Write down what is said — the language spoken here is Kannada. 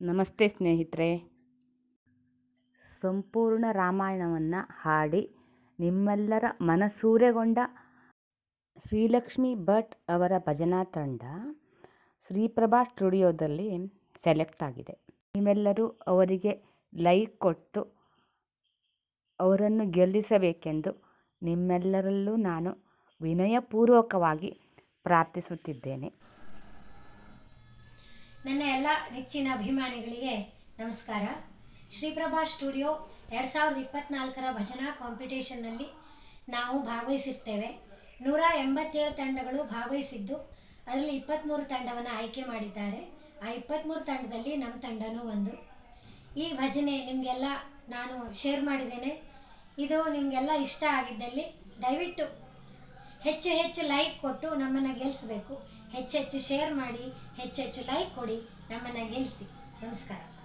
ನಮಸ್ತೆ ಸ್ನೇಹಿತರೆ. ಸಂಪೂರ್ಣ ರಾಮಾಯಣವನ್ನು ಹಾಡಿ ನಿಮ್ಮೆಲ್ಲರ ಮನಸೂರೆಗೊಂಡ ಶ್ರೀಲಕ್ಷ್ಮಿ ಭಟ್ ಅವರ ಭಜನಾ ತಂಡ ಶ್ರೀಪ್ರಭಾ ಸ್ಟುಡಿಯೋದಲ್ಲಿ ಸೆಲೆಕ್ಟ್ ಆಗಿದೆ. ನೀವೆಲ್ಲರೂ ಅವರಿಗೆ ಲೈಕ್ ಕೊಟ್ಟು ಅವರನ್ನು ಗೆಲ್ಲಿಸಬೇಕೆಂದು ನಿಮ್ಮೆಲ್ಲರಲ್ಲೂ ನಾನು ವಿನಯಪೂರ್ವಕವಾಗಿ ಪ್ರಾರ್ಥಿಸುತ್ತಿದ್ದೇನೆ. ನನ್ನ ಎಲ್ಲ ನೆಚ್ಚಿನ ಅಭಿಮಾನಿಗಳಿಗೆ ನಮಸ್ಕಾರ. ಶ್ರೀಪ್ರಭಾ ಸ್ಟುಡಿಯೋ ಎರಡು ಸಾವಿರದ ಇಪ್ಪತ್ನಾಲ್ಕರ ಭಜನಾ ಕಾಂಪಿಟೇಷನ್ನಲ್ಲಿ ನಾವು ಭಾಗವಹಿಸಿರ್ತೇವೆ. ನೂರ ಎಂಬತ್ತೇಳು ತಂಡಗಳು ಭಾಗವಹಿಸಿದ್ದು, ಅದರಲ್ಲಿ ಇಪ್ಪತ್ತ್ಮೂರು ತಂಡವನ್ನು ಆಯ್ಕೆ ಮಾಡಿದ್ದಾರೆ. ಆ ಇಪ್ಪತ್ತ್ಮೂರು ತಂಡದಲ್ಲಿ ನಮ್ಮ ತಂಡನೂ ಒಂದು. ಈ ಭಜನೆ ನಿಮಗೆಲ್ಲ ನಾನು ಶೇರ್ ಮಾಡಿದ್ದೇನೆ. ಇದು ನಿಮಗೆಲ್ಲ ಇಷ್ಟ ಆಗಿದ್ದಲ್ಲಿ ದಯವಿಟ್ಟು ಹೆಚ್ಚು ಹೆಚ್ಚು ಲೈಕ್ ಕೊಟ್ಟು ನಮ್ಮನ್ನ ಗೆಲ್ಲಿಸಬೇಕು ಹೆಚ್ಚೆಚ್ಚು ಶೇರ್ ಮಾಡಿ ಹೆಚ್ಚೆಚ್ಚು ಲೈಕ್ ಕೊಡಿ, ನಮ್ಮನ್ನ ಗೆಲ್ಲಿಸಿ ನಮಸ್ಕಾರ.